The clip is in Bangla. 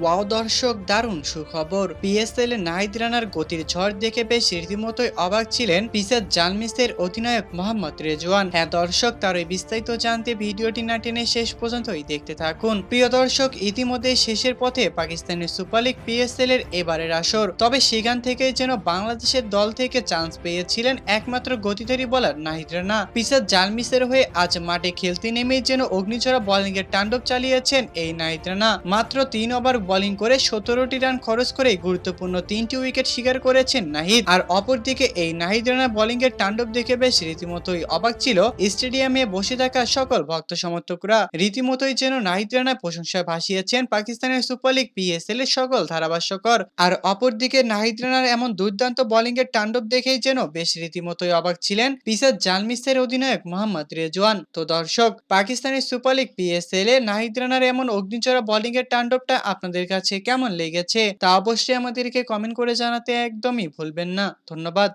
ওয়াও দর্শক, দারুণ সুখবর। পিএসএল নাহিদ রানার গতির ঝড় দেখে বেশ রীতিমতোই অবাক ছিলেন পিসার জালমিসের অধিনায়ক মোহাম্মদ রেজওয়ান। হ্যাঁ দর্শক, তার এই বিস্তারিত জানতে ভিডিওটি না টেনে শেষ পর্যন্তই দেখতে থাকুন। প্রিয় দর্শক, ইতিমধ্যে শেষের পথে পাকিস্তানের সুপার লিগ পিএসএল এর এবারের আসর। তবে সেখান থেকে যেন বাংলাদেশের দল থেকে চান্স পেয়েছিলেন একমাত্র গতিধারী বলার নাহিদ রানা। পিসার জালমিসের হয়ে আজ মাঠে খেলতে নেমেই যেন অগ্নিঝরা বোলিং এর তাণ্ডব চালিয়েছেন এই নাহিদ রানা। মাত্র তিন ওভার বোলিং করে সতেরোটি রান খরচ করে গুরুত্বপূর্ণ তিনটি উইকেট শিকার করেছেন নাহিদ। আর অপরদিকে এই নাহিদ রানা বোলিং এর তাণ্ডব দেখে বেশ রীতিমতোই অবাক ছিল স্টেডিয়ামে বসে থাকা সকল ভক্ত সমর্থকরা। রীতিমতোই যেন নাহিদ রানা প্রশংসায় ভাসিয়েছেন পাকিস্তানের সুপার লিগ পিএসএল এর সকল ধারাভাষ্যকর। আর অপরদিকে নাহিদ রানার এমন দুর্দান্ত বোলিং এর তাণ্ডব দেখেই যেন বেশ রীতিমতোই অবাক ছিলেন পিসার জালমিসের অধিনায়ক মোহাম্মদ রেজওয়ান। তো দর্শক, পাকিস্তানের সুপার লিগ পিএসএল এ নাহিদ রানার এমন অগ্নিচড়া বোলিং এর তাণ্ডবটা আপনাদের কাছে কেমন লেগেছে তা অবশ্যই আমাদেরকে কমেন্ট করে জানাতে একদমই ভুলবেন না। ধন্যবাদ।